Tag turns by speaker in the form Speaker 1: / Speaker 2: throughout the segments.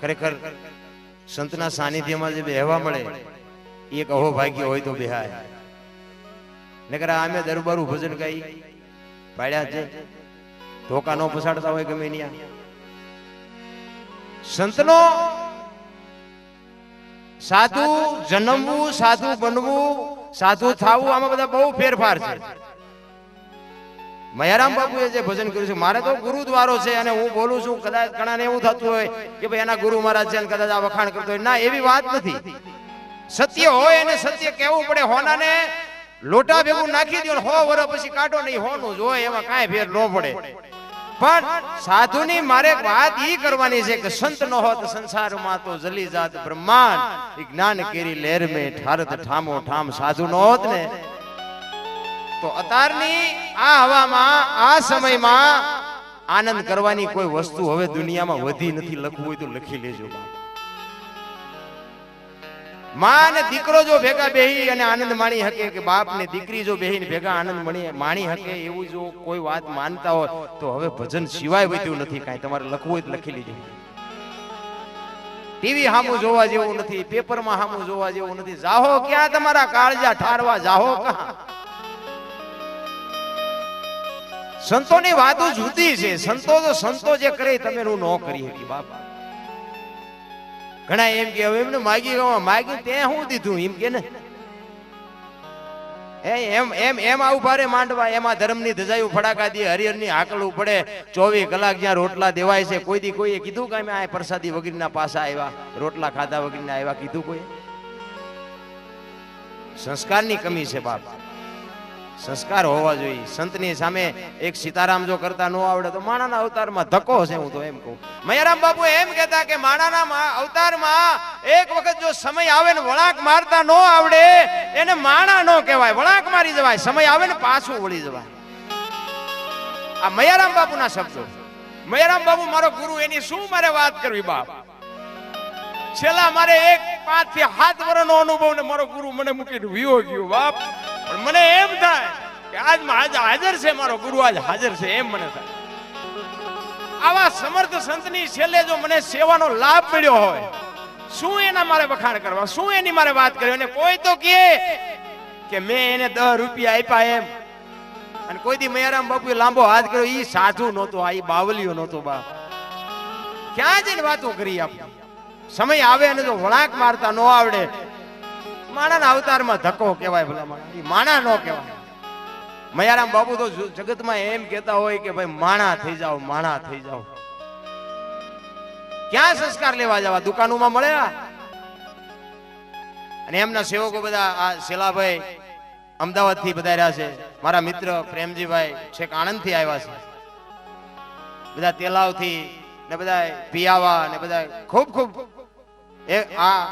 Speaker 1: ખરેખર સંતના સાનિધ્યમાં જે બેહવા મળે, એ એક અહો ભાગ્ય હોય તો બેહાય. નકર આમે દરબારું ભજન ગાઈ, પાડ્યા છે ધોકા નો પસાડતા હોય ગમે ત્યાં સંતનો સાધુ જન્મવું, સાધુ બનવું, સાધુ થવું, આમાં બધા બહુ ફેરફાર છે. મયારામ બાપુએ જે ભજન કર્યું છે, મારે તો ગુરુદ્વારો છે અને હું બોલું છું, કદાચ ઘણાને એવું થતું હોય કે ભાઈ એના ગુરુ મહારાજ છે કદાચ આ વખાણ કરતો હોય. ના, એવી વાત નથી. સત્ય હોય એને સત્ય કહેવું પડે, હોનાને લોટા ભેગું નાખી દો હો વર પછી કાઢો નહીં, હોનું જ એમાં કાંઈ ફેર ન પડે. પણ સાધુની મારે વાત ઈ કરવાની છે કે સંત નો હોત સંસારમાં તો જલી જાત બ્રહ્માંડ. જ્ઞાન કેરી લહેર મે ઠારત ઠામો ઠામ, સાધુ નો હોત ને તો અતારની આ હવામાં, આ સમયમાં આનંદ કરવાની કોઈ વસ્તુ હવે દુનિયામાં વધી નથી, લખવું હોય તો લખી લેજો. માં અને દીકરો જો ભેગા બેહી અને આનંદ માણી શકે કે બાપ ને દીકરી જો બેહીને ભેગા આનંદ માણી માણી શકે એવું જો કોઈ વાત માનતા હોય, તો હવે ભજન સિવાય વધ્યું નથી, કાંઈ તમારે લખવું હોય તો લખી લેજો. ટીવી સામું જોવા જેવું નથી, પેપરમાં સામું જોવા જેવું નથી. જાહો ક્યાં તમારા કાળજા ઠારવા જાહો ક્યાં? સંતોની વાતો જુદી છે. સંતો તો સંતો જે કરે તમે નું ન કરી શકી બાપા. ઘણા એમ કે હવે એમને માગી ગયો માગી તે શું દીધું? એમ કે ને. એમ એમ એમ આવું ભારે માંડવા, એમાં ધર્મની ધજાયું ફડાકા દે, હરિહરની હાકલું પડે ચોવીસ કલાક જ્યાં રોટલા દેવાય છે, કોઈ દી કોઈએ કીધું કે અમે આ પ્રસાદી વગેરેના પાસા આવ્યા રોટલા ખાધા વગેરેના આવ્યા કીધું કોઈ સંસ્કારની કમી છે બાપ. સંસ્કાર હોવા જોઈએ. સંતની સામે એક સીતારામ જો કરતા ન આવડે તો માણાના અવતારમાં ધક્કો હશે હું તો એમ કહું. મયારામ બાપુ એમ કહેતા કે માણાના અવતારમાં એક વખત જો સમય આવે ને વળાંક મારતા ન આવડે, એને માણા ન કહેવાય. વળાંક મારી જવાય. સમય આવે ને પાછું વળી જવાય. આ મયારામ બાપુના શબ્દો. મયારામ બાપુ, મારો ગુરુ, એની શું મારે વાત કરવી બાપ? છેલ્લા મારે એક પાંચથી સાત વર્ષનો અનુભવ ને મારો ગુરુ મને મૂકીને વિયો ગયો બાપ. પણ મને એમ થાય કે આજ આજ હાજર છે મારો ગુરુ, આજ હાજર છે, એમ મને થાય. આવા સમર્થ સંતની છેલ્લે જો મને સેવાનો લાભ મળ્યો હોય, શું એના મારે વખાણ કરવા? શું એની મારે વાત કરવી? અને કોઈ તો કહે કે મેં એને દસ રૂપિયા આપ્યા એમ. અને કોઈ દી મયારામ બાપુ લાંબો હાથ કર્યો એ સાધુ નહોતો, આ બાવલિયો બાવલીઓ નહોતો બાપ. ક્યાં જઈને વાતો કરી આપણે સમય આવે અને જો વળાંક મારતા ન આવડે માણાના અવતારમાં ધક્કો કહેવાય ભલા માણા ઈ માણા મયારામ બાબુ તો જગતમાં એમ કહેતા હોય કે ભાઈ, માણા થઈ જાઓ, માણા થઈ જાઓ. ક્યાં સંસ્કાર લેવા જવા? દુકાનોમાં મળે અને એમના સેવકો બધા, આ શેલાભાઈ અમદાવાદથી રહ્યા છે. મારા મિત્ર પ્રેમજીભાઈ છેક આણંદથી આવ્યા છે. બધા તેલાવથી ને બધા પિયાવા ને બધા ખૂબ ખૂબ. એ આ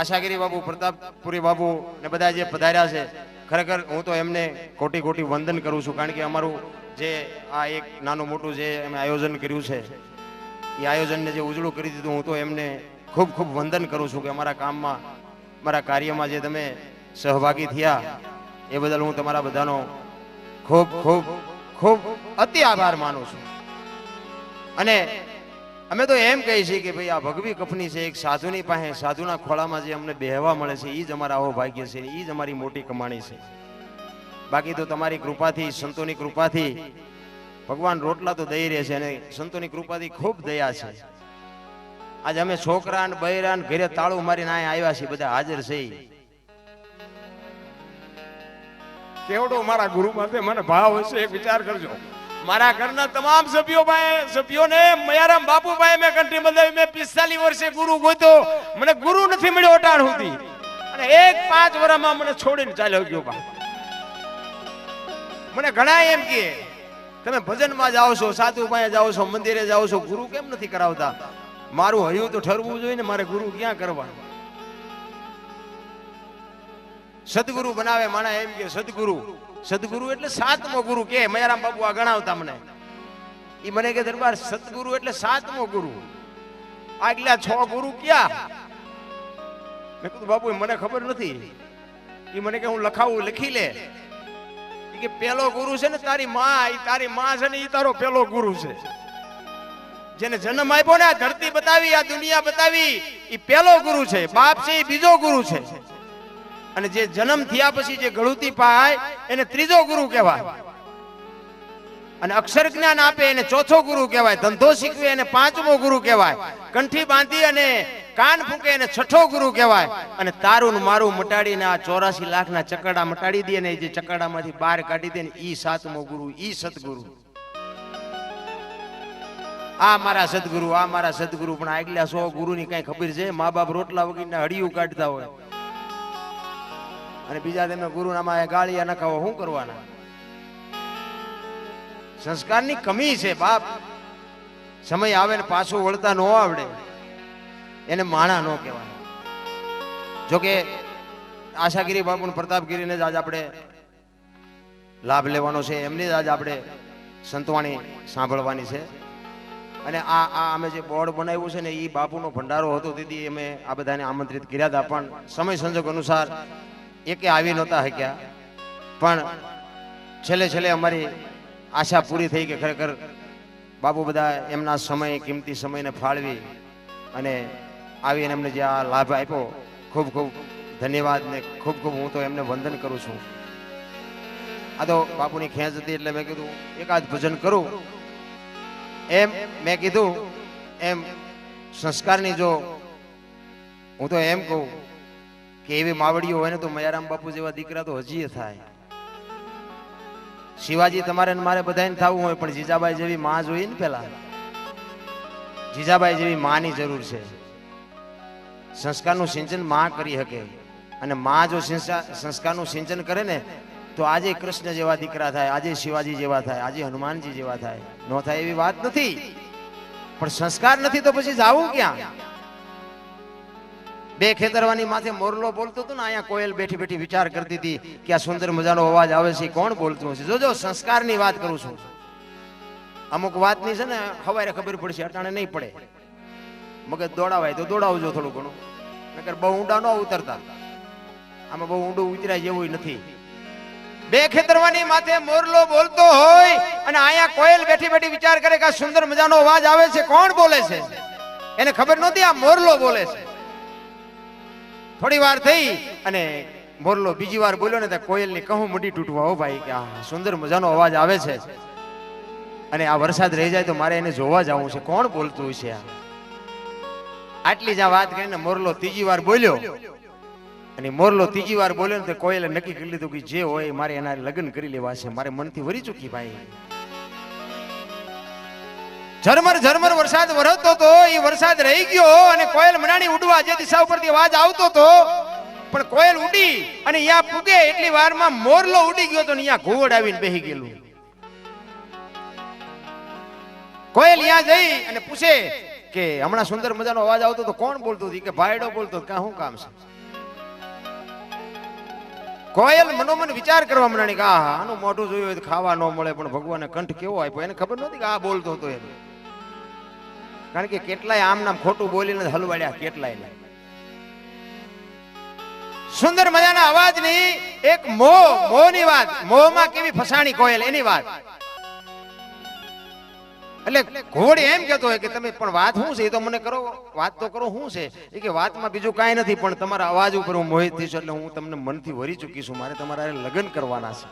Speaker 1: આશાગીરી બાબુ પ્રતાપપુરી બાબુ ને બધા જે પધાર્યા છે, ખરેખર હું તો એમને કોટી કોટી વંદન કરું છું, કારણ કે અમારું જે આ એક નાનું મોટું જે અમે આયોજન કર્યું છે, એ આયોજનને જે ઉજળું કરી દીધું, હું તો એમને ખૂબ ખૂબ વંદન કરું છું કે અમારા કામમાં મારા કાર્યમાં જે તમે સહભાગી થયા, એ બદલ હું તમારા બધાનો ખૂબ ખૂબ ખૂબ અતિ આભાર માનું છું. અને અમે તો એમ કહીએ છીએ કે ભાઈ આ ભગવી કફની છે, એક સાધુની પાસે, સાધુના ખોળામાં જે અમને બેહવા મળે છે એ જ અમારા આવો ભાગ્ય છે એ જ અમારી મોટી કમાણી છે. બાકી તો તમારી કૃપાથી, સંતોની કૃપાથી ભગવાન રોટલા તો દઈ રહે છે અને સંતોની કૃપાથી ખૂબ દયા છે. આજે અમે છોકરા ને બૈરા ને ઘરે તાળું મારીને અહીંયા આવ્યા છીએ, બધા હાજર છે
Speaker 2: કેવડો મારા ગુરુ માટે મને ભાવ હશે એક વિચાર કરજો. મારા ઘરના તમામ સભ્યો ભાઈ સભ્યોને, મયારામ બાપુભાઈ મેં કંઠી બદલાવી, મેં પિસ્તાલીસ વર્ષે ગુરુ ગોતો. મને ગુરુ નથી મળ્યો અટાણ સુધી. અને એક પાંચ વર્ષમાં મને છોડીને ચાલ્યો ગયો બા
Speaker 1: મને ઘણા એમ કે, તમે ભજનમાં જાઓ છો સાધુ પાસે જાઓ છો, મંદિરે જાઓ છો, ગુરુ કેમ નથી કરાવતા? મારું હયું તો ઠરવું જોઈએ ને, મારે ગુરુ ક્યાં કરવા સદગુરુ બનાવે માણા એમ કે સદગુરુ સદગુરુ એટલે સાતમો ગુરુ કે, મયારામ બાપુ આ ગણાવતા મને. એ મને કે દરબાર સદગુરુ એટલે સાતમો ગુરુ. આગલા છ ગુરુ ક્યાં? મેં કીધું, બાપુ મને ખબર નથી. એ મને કે, હું લખાવું, લખી લે. કે, પેલો ગુરુ છે ને તારી માં એ તારી માં છે ને એ તારો પેલો ગુરુ છે. જેને જન્મ આપ્યો ને, આ ધરતી બતાવી, આ દુનિયા બતાવી એ પહેલો ગુરુ છે, બાપ છે એ બીજો ગુરુ છે. અને જે જન્મ થયા પછી જે ગળુતી પાય, એને ત્રીજો ગુરુ કહેવાય. અને અક્ષર જ્ઞાન આપે એને ચોથો ગુરુ કહેવાય. ધંધો શીખવે એને પાંચમો ગુરુ કહેવાય. કંઠી બાંધી અને કાન ફૂંકે એને છઠ્ઠો ગુરુ કહેવાય. અને તારું મારું મટાડીને આ ચોરાસી લાખના ચકડા મટાડી દે ને જે ચકડામાંથી બહાર કાઢી દે ને ઈ સાતમો ગુરુ, ઈ સદગુરુ. આ મારા સદગુરુ, આ મારા સદગુરુ, પણ આગલા સો ગુરુની કઈ ખબર છે? મા બાપ રોટલા વગરના હડિયું કાઢતા હોય. અને બીજા તમે ગુરુનામાં ગાળિયા નખાવો શું કરવાના? સંસ્કારની કમી છે, બાપ. સમય આવે ને પાછું વળતા ન આવડે. એને માણા ન કહેવાય. જોકે આશાગીરી બાપુ પ્રતાપગીરીને જ આજ આપણે લાભ લેવાનો છે, એમની જ આજ આપણે સંતવાણી સાંભળવાની છે. અને આ આ અમે જે બોર્ડ બનાવ્યું છે ને, એ બાપુનો ભંડારો હતો, તેથી અમે આ બધાને આમંત્રિત કર્યા હતા. પણ સમય સંજોગ અનુસાર એકે આવી નહોતા શક્યા પણ છેલ્લે છેલ્લે અમારી આશા પૂરી થઈ કે ખરેખર બાપુ બધા એમના સમય, કિંમતી સમયને ફાળવી અને આવીને એમને જે આ લાભ આપ્યો, ખૂબ ખૂબ ધન્યવાદ ને ખૂબ ખૂબ હું તો એમને વંદન કરું છું. આ તો બાપુની ખેંચ હતી એટલે મેં કીધું, એકાદ ભજન કરું. એમ મેં કીધું, એમ સંસ્કારની જો હું તો એમ કહું કે એવી માવડીઓ હોય ને તો મયારામ બાપુ જેવા દીકરા તો હજી થાય. શિવાજી તમારે મારે બધાને થવું હોય, પણ જીજાબાઈ જેવી માં જોઈએ ને પેલા? જીજાબાઈ જેવી માની જરૂર છે. સંસ્કારનું સિંચનમાં કરી શકે. અને માં જો સંસ્કાર- સંસ્કારનું સિંચન કરે ને, તો આજે કૃષ્ણ જેવા દીકરા થાય, આજે શિવાજી જેવા થાય, આજે હનુમાનજી જેવા થાય. ન થાય એવી વાત નથી. પણ સંસ્કાર નથી તો પછી જાવું ક્યાં? બે ખેતરવાની માથે મોરલો બોલતો હતો ને, અહીંયા કોયલ બેઠી બેઠી વિચાર કરતી હતી કે આ સુંદર મજાનો અવાજ આવે છે કોણ બોલતું હશે? જોજો, સંસ્કારની વાત કરું છું. અમુક વાતની છે ને, હવારે ખબર પડશે, અટાણે નહીં પડે. મગજ દોડાવાય તો દોડાવજો થોડું ઘણું. નકર બહુ ઊંડા ન ઉતરતા. આમાં બહુ ઊંડું ઉતરાય જેવું નથી. બે ખેતરવાની માથે મોરલો બોલતો હોય અને અહીંયા કોયલ બેઠી બેઠી વિચાર કરે કે આ સુંદર મજાનો અવાજ આવે છે, કોણ બોલે છે? એને ખબર નહોતી આ મોરલો બોલે છે. થોડી વાર થઈ અને મોરલો બીજી વાર બોલ્યો ને કોયલ કોયલની કહું મૂડી તૂટવા. હો ભાઈ, કે આ સુંદર મજાનો અવાજ આવે છે. અને આ વરસાદ રહી જાય તો મારે એને જોવા જવું છે. કોણ બોલતું છે આટલી જ વાત કરીને મોરલો ત્રીજી વાર બોલ્યો. અને મોરલો ત્રીજી વાર બોલ્યો ને તો કોયલે નક્કી કરી લીધું કે જે હોય મારે એના લગ્ન કરી લેવા છે. મારે મનથી વરી ચૂકી ભાઈ. ઝરમર ઝરમર વરસાદ વરસતો તો, એ વરસાદ રહી ગયો અને કોયલ મનાણી ઉડવા જે દિશા ઉપરથી અવાજ આવતો હતો પણ કોયલ ઉડી અને અહીંયા પૂગે એટલી વારમાં મોરલો ઉડી ગયો તો અહીંયા ઘુવડ આવીને બેહી ગયેલું. કોયલ અહીંયા જઈ અને પૂછે કે, હમણાં સુંદર મજાનો અવાજ આવતો તો કોણ બોલતો હતી કે ભાઈડો બોલતો હતો. કે શું કામ છે? કોયલ મનોમન વિચાર કરવા માંડી કે, આહા, આનું મોઢું જોયું હોય ખાવા ન મળે, પણ ભગવાને કંઠ કેવો આપ્યો? એને ખબર નહોતી કે આ બોલતો હતો એમ કારણ કે કેટલાય આમ નામ ખોટું બોલીને હલવાડ્યા કેટલાય સુંદર મજાના અવાજની એક મો મો ની વાત. મોહમાં કેવી ફસાણી કોયલ, એની વાત. એટલે ઘોડ એમ કેતો હોય કે તમે, પણ વાત શું છે? એ તો મને કરો, વાત તો કરો, શું છે? એ કે વાતમાં બીજું કાંઈ નથી, પણ તમારા અવાજ ઉપર હું મોહિત થઈશ, એટલે હું તમને મનથી વરી ચૂકી છું મારે તમારા લગ્ન કરવાના છે.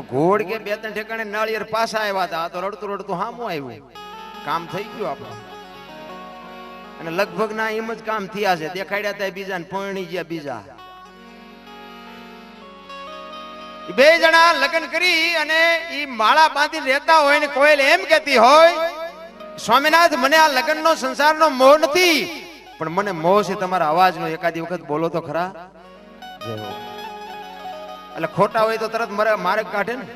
Speaker 1: ઘોડ કે બે ત્રણ ઠેકાણે નાળિયેર પાછા આવ્યા હતા. તો રડતું રડતું હામું આવ્યું. કામ થઈ ગયું આપણું. અને લગભગ ના એમ જ કામ થયા છે. દેખાડ્યા હતા બીજા ને પરણી ગયા બીજા. બે જણા લગ્ન કરી અને એ માળા બાંધી રહેતા હોય ને કોયલ એમ કહેતી હોય, સ્વામિનાથ, મને આ લગ્ન નો સંસાર નો મોહ નથી. પણ મને મોહ છે તમારા અવાજ નો એકાદી વખત બોલો તો ખરા. જય. એટલે ખોટા હોય તો તરત મારે મારે કાઢે ને.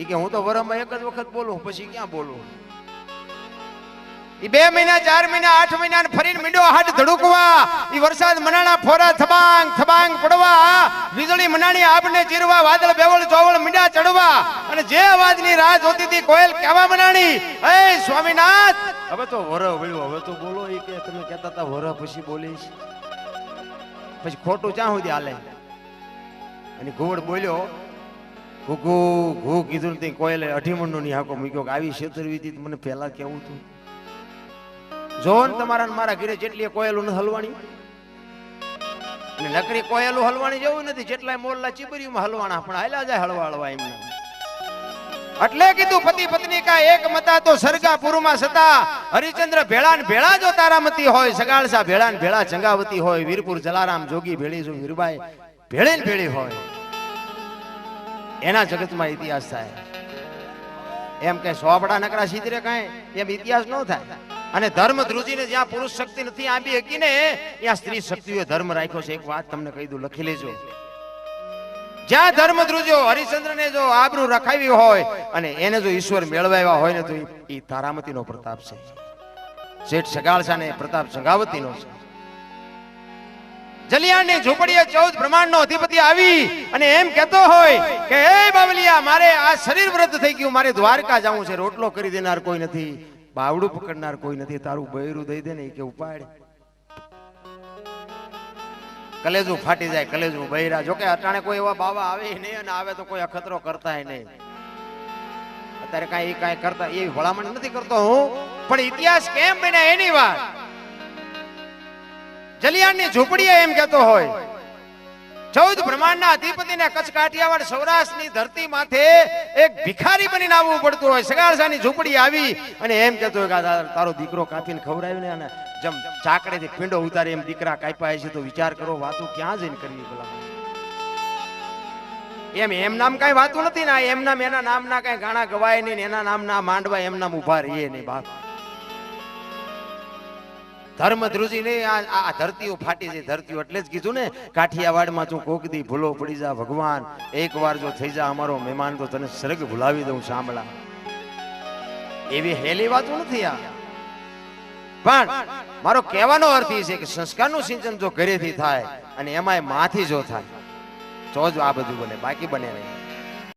Speaker 1: એ કે હું તો વરમાં એક જ વખત બોલું પછી ક્યાં બોલું? એ બે મહિના ચાર મહિના આઠ મહિના ફરીને મીંડો હાથ ધડુકવા. એ વરસાદ મનાણા ફોરા થબાંગ થબાંગ પડવા. વીજળી મનાણી આપને ચીરવા વાદળ બેવળ ચોવળ મીંડા ચડવા. અને જે અવાજની રાહ જોતી હતી કોયલ કેવા મનાણી? એ સ્વામીનાથ! હવે તો વર વળ્યું હવે તો બોલો. એ કે તમે કહેતા હતા વર પછી બોલીશ. પછી ખોટું ક્યાં સુધી હાલે? અને ઘોડ બોલ્યો, ઘૂઘુ ઘૂ કીધું તે કોયલે અઢીમણનો નિહાકો મૂક્યો કે આવી છેતરવી મને પહેલા કેવું હતું? જો તમારા મારા ઘરે જેટલી કોયલું નથી હલવાણી. અને નકરી કોયલું હલવાણી જેવું નથી, જેટલાય મોરલા ચીબરીમાં હલવાણા, પણ હાલ્યા જાય હળવા હળવા એમને. એટલે કીધું, પતિ, પત્ની કા એક મતા તો સરગાપુરમાં સતા, હરિચંદ્ર ભેળા ને ભેળા જો તારામતી હોય, સગાળસા ભેળા ને ભેળા ચંગાવતી હોય, વીરપુર જલારામ જોગી ભેળી જો હીરબાઈ ભેળે ને ભેળી હોય. એના જગતમાં ઇતિહાસ થાય. એમ કે સોપડા નકરા સીધરે કાંઈ, એમ ઇતિહાસ ન થાય. અને ધર્મ ધ્રુજીને જ્યાં પુરુષ શક્તિ નથી આંબી હકી ને ત્યાં સ્ત્રી શક્તિઓ ધર્મ રાખ્યો છે. એક વાત તમને કહી દઉં, લખી લેજો. જ્યાં ધર્મ ધ્રુજો હરિચંદ્રને જો આબરૂ રખાવી હોય અને એને જો ઈશ્વર મેળવાયા હોય ને તો એ તારામતીનો પ્રતાપ છે. શેઠ સગાળસાને પ્રતાપ સંગાવતીનો છે. જલિયાણની ઝૂંપડીએ ચૌદ બ્રહ્માંડનો અધિપતિ આવી અને એમ કહેતો હોય કે, હે બાવલિયા, મારે આ શરીર વૃદ્ધ થઈ ગયું. મારે દ્વારકા જવું છે. રોટલો કરી દેનાર કોઈ નથી. બાવડું પકડનાર કોઈ નથી. તારું બૈરું દઈ દે ને કે ઉપાડ. કલેજું ફાટી જાય, કલેજું બૈરા. જોકે અટાણે કોઈ એવા બાવા આવે નહીં અને આવે તો કોઈ અખતરો કરતા નહીં. અત્યારે કાંઈ કાંઈ કરતા, એ ભલામણ નથી કરતો હું. પણ ઇતિહાસ કેમ બન્યા એની વાત? જલિયાણની ઝૂંપડીએ એમ કહેતો હોય. ચૌદ બ્રહ્માંડના અધિપતિને કચ્છ કાઠિયાવાડ સૌરાષ્ટ્રની ધરતી માથે એક ભિખારી બનીને આવવું પડતું હોય. સગાળસાની ઝૂંપડી આવી અને એમ કહેતો હોય કે તારો- દીકરો કાપીને ને અને જેમ ચાકડેથી પીંડો ઉતારી એમ દીકરા કાપ્યા છે તો વિચાર કરો, વાતો ક્યાં જઈને કરવી ભલા? એમ એમ નામ કઈ વાતું નથી ને એમ નામ, એના નામના કઈ ગાણા ગવાય નહીં એના નામના માંડવા એમ નામ ઊભા રહીએ નહીં બાપ. ધર્મ ધ્રુજી નહીં આ ધરતીઓ ફાટી છે, ધરતીઓ એટલે જ કીધું ને, કાઠિયાવાડમાં તું કોક દી ભૂલો પડી જા ભગવાન એક જો થઈ જા અમારો મહેમાન, તો તને સ્વર્ગ ભૂલાવી દઉં સાંભળા. એવી હેલી વાતો નથી આ. પણ મારો કહેવાનો અર્થ એ છે કે સંસ્કારનું સિંચન જો ઘરેથી થાય અને એમાંય માથી જો થાય, તો જ આ બધું બને, બાકી બને નહીં.